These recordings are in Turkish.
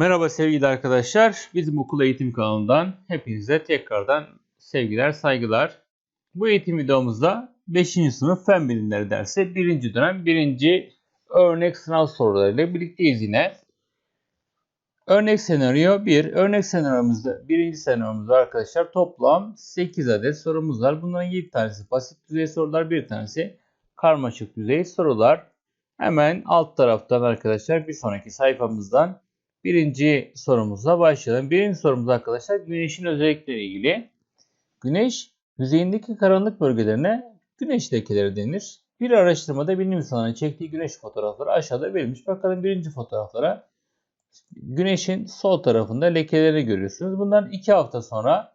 Merhaba sevgili arkadaşlar. Bizim okul eğitim kanalından hepinize tekrardan sevgiler, saygılar. Bu eğitim videomuzda 5. sınıf fen bilimleri dersi 1. dönem 1. örnek sınav sorularıyla birlikteyiz yine. Örnek senaryo 1. Örnek senaryomuzda 1. senaryomuzda arkadaşlar toplam 8 adet sorumuz var. Bunların 7 tanesi basit düzey sorular, bir tanesi karmaşık düzey sorular. Hemen alt taraftan arkadaşlar bir sonraki sayfamızdan birinci sorumuzla başlayalım. Birinci sorumuz arkadaşlar güneşin özellikleri ilgili. Güneş yüzeyindeki karanlık bölgelerine güneş lekeleri denir. Bir araştırmada bilim insanının çektiği güneş fotoğrafları aşağıda verilmiş. Bakalım birinci fotoğraflara. Güneşin sol tarafında lekeleri görüyorsunuz. Bundan iki hafta sonra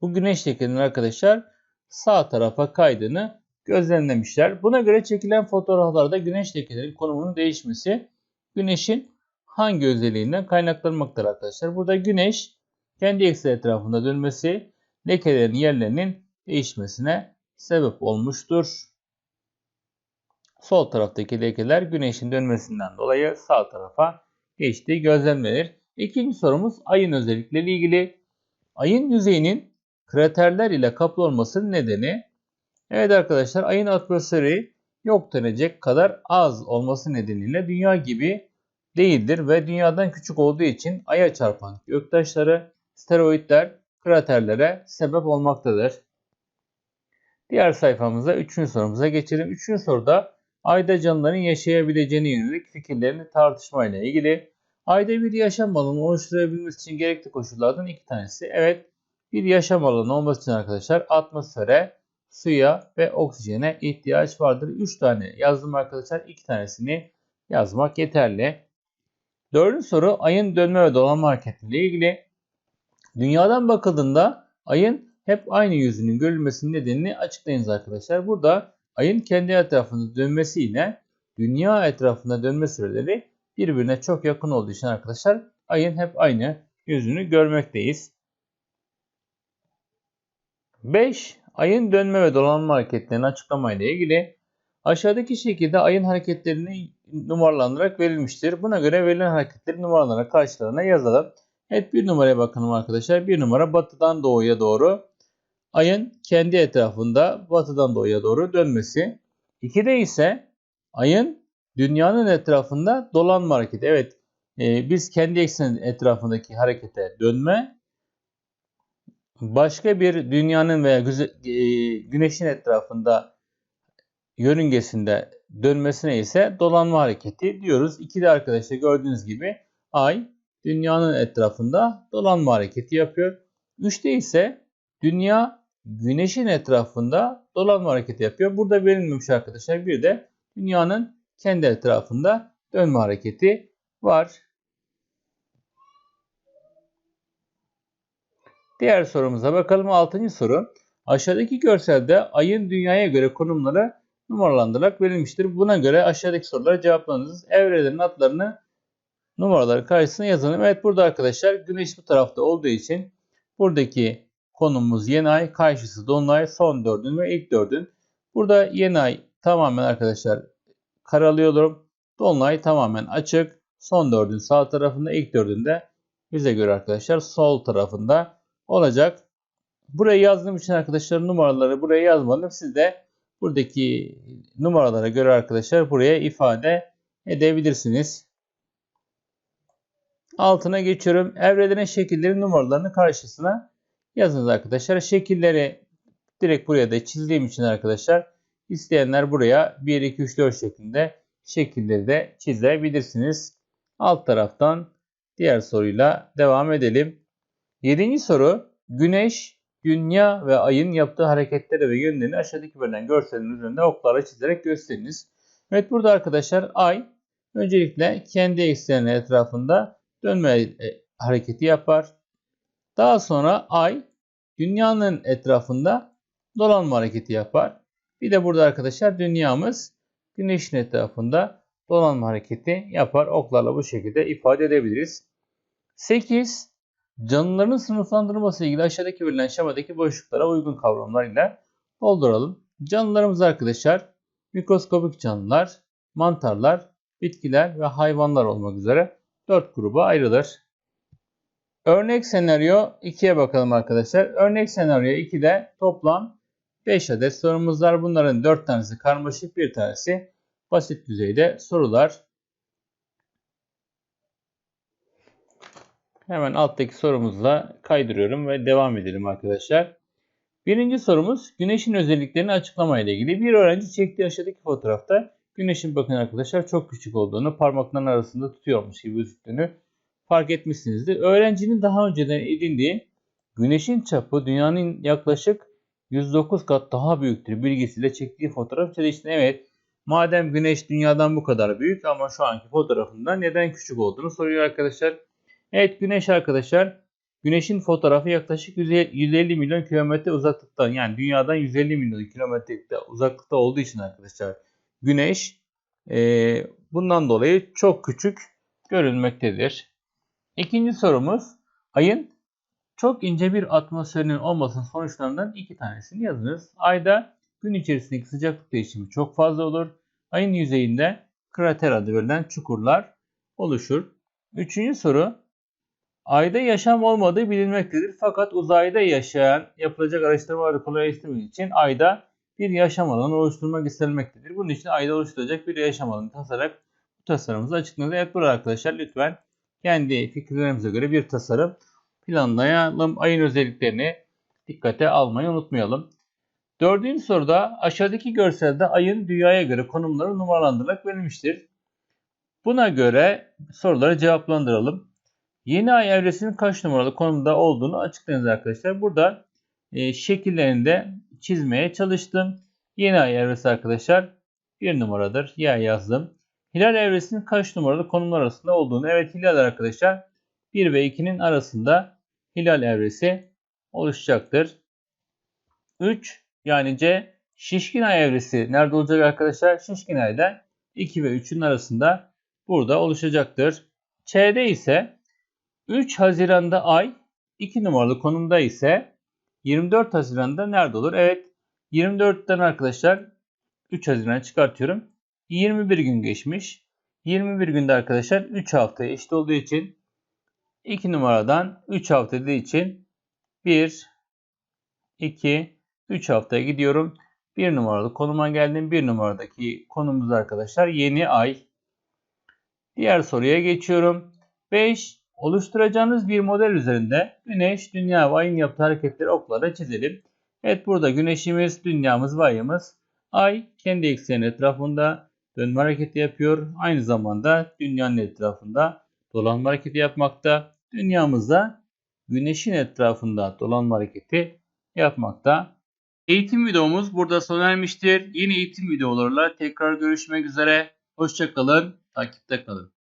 bu güneş lekelerinin arkadaşlar sağ tarafa kaydığını gözlemlemişler. Buna göre çekilen fotoğraflarda güneş lekelerinin konumunun değişmesi güneşin hangi özelliğinden kaynaklanmaktadır arkadaşlar? Burada güneş kendi ekseni etrafında dönmesi lekelerin yerlerinin değişmesine sebep olmuştur. Sol taraftaki lekeler güneşin dönmesinden dolayı sağ tarafa geçtiği gözlemlenir. İkinci sorumuz ayın özellikleri ilgili. Ayın yüzeyinin kraterler ile kaplı olmasının nedeni Evet arkadaşlar ayın atmosferi yok denecek kadar az olması nedeniyle dünya gibi değildir ve dünyadan küçük olduğu için aya çarpan göktaşları, steroidler, kraterlere sebep olmaktadır. Diğer sayfamıza 3. sorumuza geçelim. 3. soruda ayda canlıların yaşayabileceğine yönelik fikirlerini tartışmayla ilgili. Ayda bir yaşam alanı oluşturabilmesi için gerekli koşullardan iki tanesi. Evet bir yaşam alanı olması için arkadaşlar atmosfere, suya ve oksijene ihtiyaç vardır. 3 tane yazdım arkadaşlar. 2 tanesini yazmak yeterli. Dördüncü soru ayın dönme ve dolanma hareketiyle ilgili. Dünyadan bakıldığında ayın hep aynı yüzünün görülmesinin nedenini açıklayınız arkadaşlar. Burada ayın kendi etrafında dönmesiyle dünya etrafında dönme süreleri birbirine çok yakın olduğu için arkadaşlar ayın hep aynı yüzünü görmekteyiz. 5. Ayın dönme ve dolanma hareketlerini açıklamayla ilgili aşağıdaki şekilde ayın hareketlerini numaralandırarak verilmiştir. Buna göre verilen hareketleri numaralara karşılarına yazalım. Evet bir numaraya bakalım arkadaşlar. Bir numara batıdan doğuya doğru ayın kendi etrafında batıdan doğuya doğru dönmesi. İkide ise ayın dünyanın etrafında dolanma hareketi. Evet e, biz kendi ekseni etrafındaki harekete dönme başka bir dünyanın veya e, güneşin etrafında yörüngesinde dönmesine ise dolanma hareketi diyoruz. İkide arkadaşlar gördüğünüz gibi ay dünyanın etrafında dolanma hareketi yapıyor. Üçte ise dünya güneşin etrafında dolanma hareketi yapıyor. Burada verilmemiş arkadaşlar bir de dünyanın kendi etrafında dönme hareketi var. Diğer sorumuza bakalım. Altıncı soru. Aşağıdaki görselde ayın dünyaya göre konumları numaralandırılarak verilmiştir. Buna göre aşağıdaki sorulara cevaplanınız. Evrelerin adlarını numaraları karşısına yazalım. Evet burada arkadaşlar güneş bu tarafta olduğu için buradaki konumumuz yeni ay, karşısı dolunay, son dördün ve ilk dördün. Burada yeni ay tamamen arkadaşlar karalıyorum. Dolunay tamamen açık. Son dördün sağ tarafında, ilk dördünde bize göre arkadaşlar sol tarafında olacak. Buraya yazdığım için arkadaşlar numaraları buraya yazmadım. Siz de buradaki numaralara göre arkadaşlar buraya ifade edebilirsiniz. Altına geçiyorum. Evrelerin şekillerin numaralarını karşısına yazınız arkadaşlar. Şekilleri direkt buraya da çizdiğim için arkadaşlar isteyenler buraya 1, 2, 3, 4 şeklinde şekilleri de çizebilirsiniz. Alt taraftan diğer soruyla devam edelim. Yedinci soru Güneş, Dünya ve Ay'ın yaptığı hareketleri ve yönlerini aşağıdaki verilen görselin üzerinde oklarla çizerek gösteriniz. Evet burada arkadaşlar Ay öncelikle kendi ekseni etrafında dönme e, hareketi yapar. Daha sonra Ay Dünya'nın etrafında dolanma hareketi yapar. Bir de burada arkadaşlar Dünyamız Güneş'in etrafında dolanma hareketi yapar. Oklarla bu şekilde ifade edebiliriz. 8. Canlıların sınıflandırılması ilgili aşağıdaki verilen şemadaki boşluklara uygun kavramlar ile dolduralım. Canlılarımız arkadaşlar mikroskopik canlılar, mantarlar, bitkiler ve hayvanlar olmak üzere 4 gruba ayrılır. Örnek senaryo 2'ye bakalım arkadaşlar. Örnek senaryo 2'de toplam 5 adet sorumuz var. Bunların 4 tanesi karmaşık, bir tanesi basit düzeyde sorular. Hemen alttaki sorumuzla kaydırıyorum ve devam edelim arkadaşlar. Birinci sorumuz güneşin özelliklerini açıklama ile ilgili. Bir öğrenci çektiği aşağıdaki fotoğrafta güneşin bakın arkadaşlar çok küçük olduğunu, parmakların arasında tutuyormuş gibi gözüktüğünü fark etmişsinizdir. Öğrencinin daha önceden edindiği güneşin çapı dünyanın yaklaşık 109 kat daha büyüktür bilgisiyle çektiği fotoğraf çelişti. Evet madem güneş dünyadan bu kadar büyük ama şu anki fotoğrafında neden küçük olduğunu soruyor arkadaşlar. Evet güneş arkadaşlar güneşin fotoğrafı yaklaşık 150 milyon kilometre uzaklıktan yani dünyadan 150 milyon kilometre uzaklıkta olduğu için arkadaşlar güneş e, bundan dolayı çok küçük görünmektedir. İkinci sorumuz ayın çok ince bir atmosferinin olmasının sonuçlarından iki tanesini yazınız. Ayda gün içerisindeki sıcaklık değişimi çok fazla olur. Ayın yüzeyinde krater adı verilen çukurlar oluşur. Üçüncü soru Ayda yaşam olmadığı bilinmektedir. Fakat uzayda yaşayan yapılacak araştırmaları kolaylaştırmak için ayda bir yaşam alanı oluşturmak istenmektedir. Bunun için ayda oluşturacak bir yaşam alanı tasarlayarak bu tasarımımızı açıklayalım. Evet burada arkadaşlar lütfen kendi fikirlerimize göre bir tasarım planlayalım. Ayın özelliklerini dikkate almayı unutmayalım. Dördüncü soruda aşağıdaki görselde ayın dünyaya göre konumları numaralandırılarak verilmiştir. Buna göre soruları cevaplandıralım. Yeni ay evresinin kaç numaralı konumda olduğunu açıklayınız arkadaşlar. Burada e, şekillerinde çizmeye çalıştım. Yeni ay evresi arkadaşlar bir numaradır. Ya yazdım. Hilal evresinin kaç numaralı konumlar arasında olduğunu. Evet hilal arkadaşlar 1 ve 2'nin arasında hilal evresi oluşacaktır. 3 yani C şişkin ay evresi nerede olacak arkadaşlar? Şişkin ayda 2 ve 3'ün arasında burada oluşacaktır. Ç'de ise 3 Haziran'da ay 2 numaralı konumda ise 24 Haziran'da nerede olur? Evet 24'ten arkadaşlar 3 Haziran çıkartıyorum. 21 gün geçmiş. 21 günde arkadaşlar 3 haftaya eşit olduğu için 2 numaradan 3 hafta dediği için 1, 2, 3 haftaya gidiyorum. 1 numaralı konuma geldim. 1 numaradaki konumuz arkadaşlar yeni ay. Diğer soruya geçiyorum. 5. Oluşturacağınız bir model üzerinde Güneş, Dünya ve Ay'ın yaptığı hareketleri oklara çizelim. Evet burada Güneşimiz, Dünyamız ve Ay'ımız. Ay kendi ekseni etrafında dönme hareketi yapıyor. Aynı zamanda Dünya'nın etrafında dolanma hareketi yapmakta. Dünyamızda Güneş'in etrafında dolanma hareketi yapmakta. Eğitim videomuz burada sona ermiştir. Yeni eğitim videolarla tekrar görüşmek üzere. Hoşçakalın, takipte kalın.